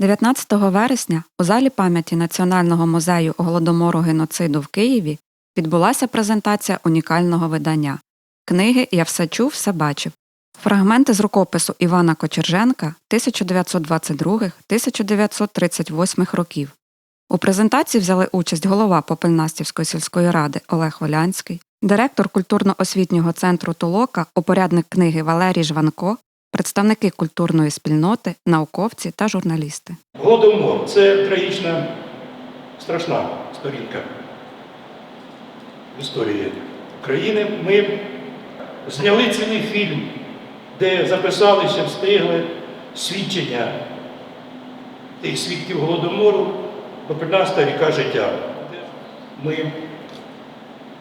19 вересня у залі пам'яті Національного музею голодомору геноциду в Києві відбулася презентація унікального видання книги Я все чув, все бачив. Фрагменти з рукопису Івана Кочерженка 1922-1938 років. У презентації взяли участь голова Попельнастівської сільської ради Олег Волянський, директор культурно-освітнього центру Толока, упорядник книги Валерій Жванко, представники культурної спільноти, науковці та журналісти. Голодомор це трагічна, страшна сторінка в історії України. Ми зняли цілий фільм, де записалися, встигли свідчення тих свідків Голодомору, Попельнаста ріка життя. Ми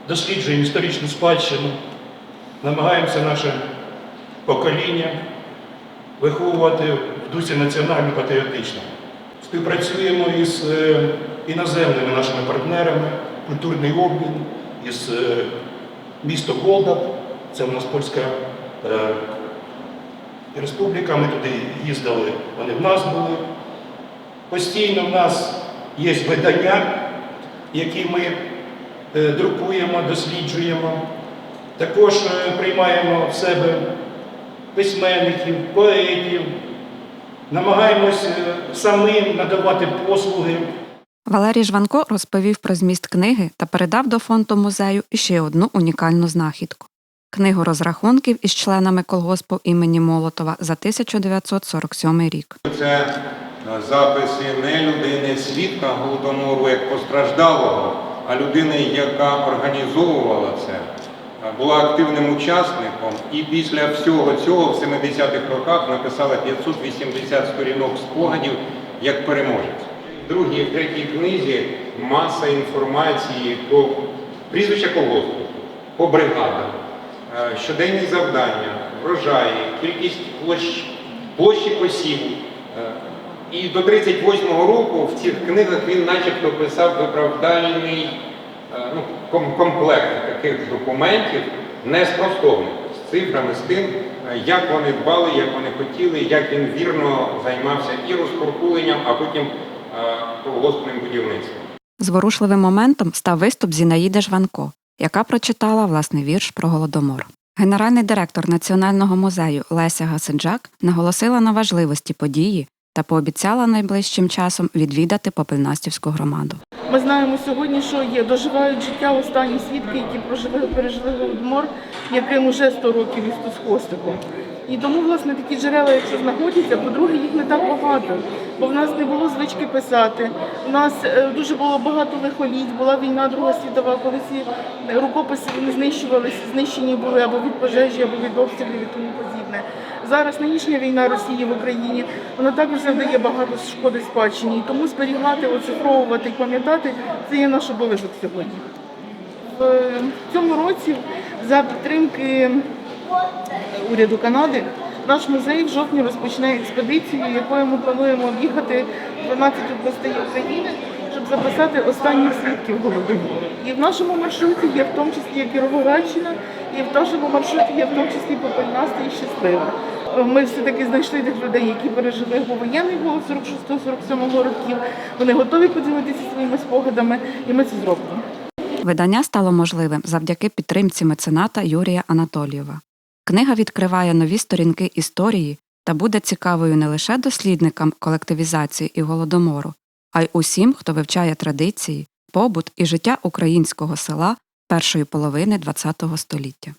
досліджуємо історичну спадщину, намагаємося наше покоління виховувати в дусі національно-патріотично. Співпрацюємо із е, іноземними нашими партнерами, культурний обмін із е, місто Голдап, це у нас польська е, республіка. Ми туди їздили, вони в нас були. Постійно в нас є видання, які ми друкуємо, досліджуємо. Також приймаємо в себе письменників, поетів, намагаємось самим надавати послуги. Валерій Жванко розповів про зміст книги та передав до фонду музею іще одну унікальну знахідку книгу розрахунків із членами колгоспу імені Молотова за 1947 рік. Це записи не людини свідка голодомору як постраждалого, а людини, яка організовувала це, була активним учасником і після всього цього в 70-х роках написала 580 сторінок спогадів як переможець. В другій, в третій книзі маса інформації по прізвища колгоспу, по бригадам, е, щоденні завдання, врожаї, кількість площ, площі посіву. Е, І до 38-го року в цих книгах він начебто писав виправдальний е, ну, комплект таких документів, не спростовних, з цифрами, з тим, е, як вони дбали, як вони хотіли, як він вірно займався і розкуркуленням, а потім е, колгоспним будівництвом. Зворушливим моментом став виступ Зінаїди Жванко, яка прочитала власний вірш про голодомор. Генеральний директор Національного музею Леся Гасенджак наголосила на важливості події та пообіцяла найближчим часом відвідати Попельнастівську громаду. Ми знаємо сьогодні, що є доживають життя останні свідки, які прожили, пережили голодомор, яким уже 100 років із хвостиком. І тому, власне, такі джерела, якщо знаходяться, по-друге, їх не так багато, бо в нас не було звички писати. У нас е, дуже було багато лихоліть, була війна Друга світова, коли ці рукописи вони знищувалися, знищені були або від пожежі, або від обстрілів і тому подібне. Зараз нинішня війна Росії в Україні вона також завдає багато шкоди спадщині. І тому зберігати, оцифровувати і пам'ятати це є наш обов'язок сьогодні. В цьому році за підтримки уряду Канади наш музей в жовтні розпочне експедицію, якою ми плануємо об'їхати 12 областей України, щоб записати останніх свідків голодомору. І в нашому маршруті є в тому числі Кіровоградщина, і в нашому маршруті є в тому числі Попельнаста і Щаслива. Ми все-таки знайшли тих людей, які пережили воєнний голод 46-47 років. Вони готові поділитися своїми спогадами, і ми це зробимо. Видання стало можливим завдяки підтримці мецената Юрія Анатолієва. Книга відкриває нові сторінки історії та буде цікавою не лише дослідникам колективізації і голодомору, а й усім, хто вивчає традиції, побут і життя українського села першої половини ХХ століття.